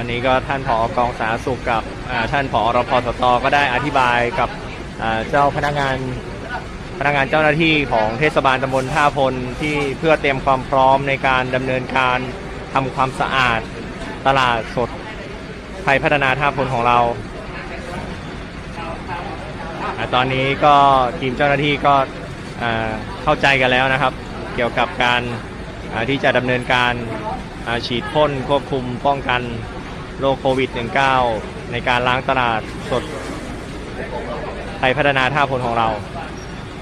วันนี้ก็ท่านผอกองสาธารณสุขกับท่านผอรพสตก็ได้อธิบายกับเจ้าพนักงานพนักงานเจ้าหน้าที่ของเทศบาลตำบลท่าพลที่เพื่อเตรียมความพร้อมในการดำเนินการทำความสะอาดตลาดสดไทยพัฒนาท่าพลของเราอตอนนี้ก็ทีมเจ้าหน้าที่ก็เข้าใจกันแล้วนะครับ เกี่ยวกับการที่จะดำเนินการฉีดพ่นควบคุมป้องกัน โรคโควิด -19 ในการล้างตลาดสดไทยพัฒนาท่าพลของเรา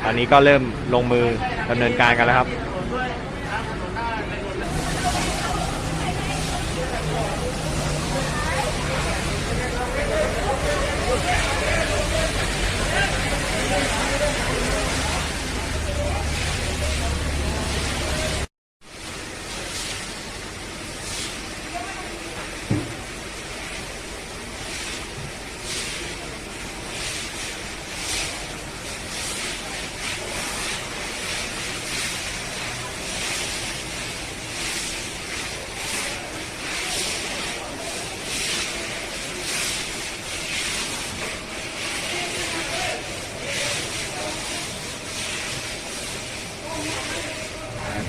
ตอนนี้ก็เริ่มลงมือดำเนินการกันแล้วครับ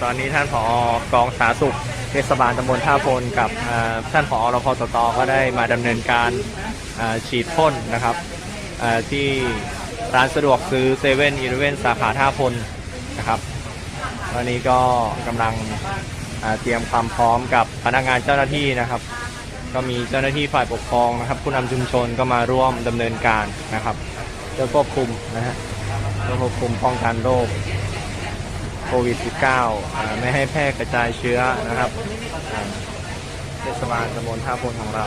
ตอนนี้ท่านผอกองสาธารณสุขเทศบาลตำบลท่าพลกับท่านผอรพสตก็ได้มาดำเนินการฉีดพ่นนะครับที่ร้านสะดวกซื้อเซเว่นอีเลเว่นสาขาท่าพลนะครับตอนนี้ก็กำลังเตรียมความพร้อมกับพนักงานเจ้าหน้าที่นะครับ ก็มีเจ้าหน้าที่ฝ่ายปกครองนะครับ ผู้นำชุมชนก็มาร่วมดำเนินการนะครับเพื่อควบคุมนะฮะเพื่อควบคุมป้องกันโรค โควิด -19 อ่าไม่ให้แพร่กระจายเชื้อนะครับอ่าเทศบาลตำบลท่าพลของเรา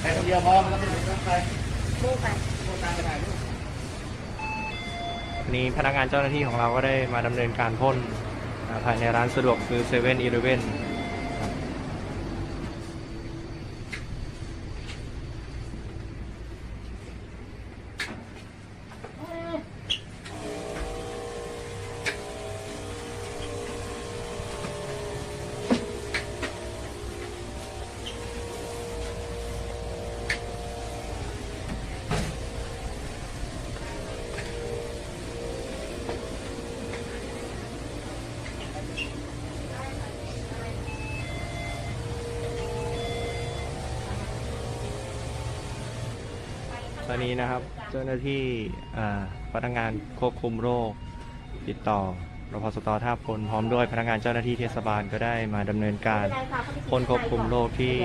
ไปคนเดียวพอมันก็ไม่ต้องไป วันนี้พนักงานเจ้าหน้าที่ของเราก็ได้มาดำเนินการพ่นภายในร้านสะดวกซื้อเซเว่นอีเลเว่น อนนี้นะครับเจ้าหน้าที่อ่าพนักงานควบคุมโรค ติดต่อรพสตท่าพลพร้อมด้วยพนักงานเจ้าหน้าที่เทศบาลก็ได้มาดำเนินการพ่นควบคุมโรคที่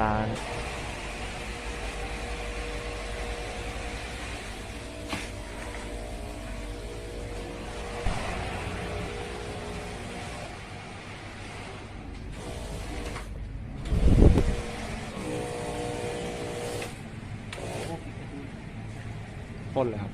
ร้าน Hola.